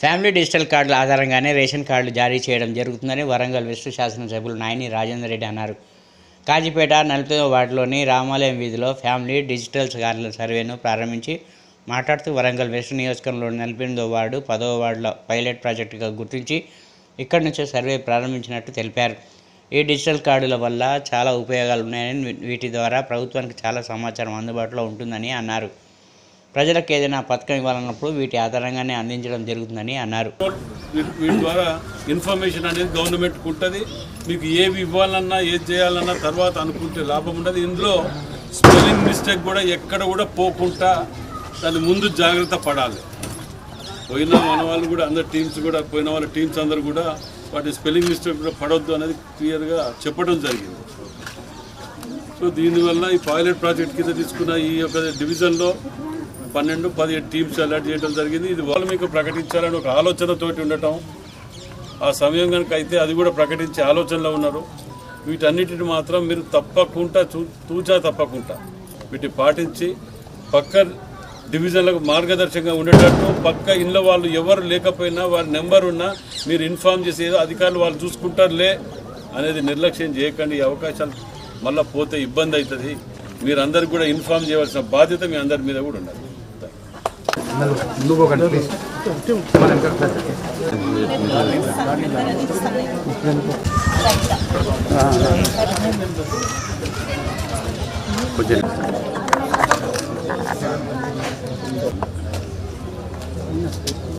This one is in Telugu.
ఫ్యామిలీ డిజిటల్ కార్డుల ఆధారంగానే రేషన్ కార్డులు జారీ చేయడం జరుగుతుందని వరంగల్ విశ్వ శాసనసభ్యులు నాయని రాజేందర్ రెడ్డి అన్నారు. కాజీపేట నలభై వార్డులోని రామాలయం వీధిలో ఫ్యామిలీ డిజిటల్ కార్డుల సర్వేను ప్రారంభించి మాట్లాడుతూ వరంగల్ వెస్ట్ నియోజకవర్గంలోని నలభై ఎనిమిదో వార్డు పదవ వార్డులో పైలట్ ప్రాజెక్టుగా గుర్తించి ఇక్కడి నుంచే సర్వే ప్రారంభించినట్టు తెలిపారు. ఈ డిజిటల్ కార్డుల వల్ల చాలా ఉపయోగాలు ఉన్నాయని వీటి ద్వారా ప్రభుత్వానికి చాలా సమాచారం అందుబాటులో ఉంటుందని అన్నారు. ప్రజలకు ఏదైనా పథకం ఇవ్వాలన్నప్పుడు వీటి ఆధారంగానే అందించడం జరుగుతుందని అన్నారు. వీటి ద్వారా ఇన్ఫర్మేషన్ అనేది గవర్నమెంట్కి ఉంటుంది. మీకు ఏవి ఇవ్వాలన్నా ఏది చేయాలన్నా తర్వాత అనుకుంటే లాభం ఉండదు. ఇందులో స్పెల్లింగ్ మిస్టేక్ కూడా ఎక్కడ కూడా పోకుండా దాని ముందు జాగ్రత్త పడాలి. పోయిన మన వాళ్ళు కూడా అందరు టీమ్స్ కూడా పోయిన వాళ్ళ టీమ్స్ అందరు కూడా వాటి స్పెల్లింగ్ మిస్టేక్ కూడా పడవద్దు అనేది క్లియర్గా చెప్పడం జరిగింది. సో దీనివల్ల ఈ పాయిలెట్ ప్రాజెక్ట్ కింద తీసుకున్న ఈ యొక్క డివిజన్లో పన్నెండు పదిహేడు టీమ్స్ అలర్ట్ చేయడం జరిగింది. ఇది వాళ్ళు మీకు ప్రకటించాలని ఒక ఆలోచనతోటి ఉండటం. ఆ సమయం కనుక అయితే అది కూడా ప్రకటించే ఆలోచనలో ఉన్నారు. వీటన్నిటిని మాత్రం మీరు తప్పకుండా చూ తూచా తప్పకుండా వీటిని పాటించి పక్క డివిజన్లకు మార్గదర్శకంగా ఉండేటట్టు పక్క ఇంట్లో వాళ్ళు ఎవరు లేకపోయినా వారి నెంబర్ ఉన్నా మీరు ఇన్ఫామ్ చేసి అధికారులు వాళ్ళు చూసుకుంటారులే అనేది నిర్లక్ష్యం చేయకండి. ఈ అవకాశాలు మళ్ళీ పోతే ఇబ్బంది అవుతుంది. మీరందరికీ కూడా ఇన్ఫామ్ చేయవలసిన బాధ్యత మీ అందరి మీద కూడా ఉండాలి लोगों का प्लीज़ मुझे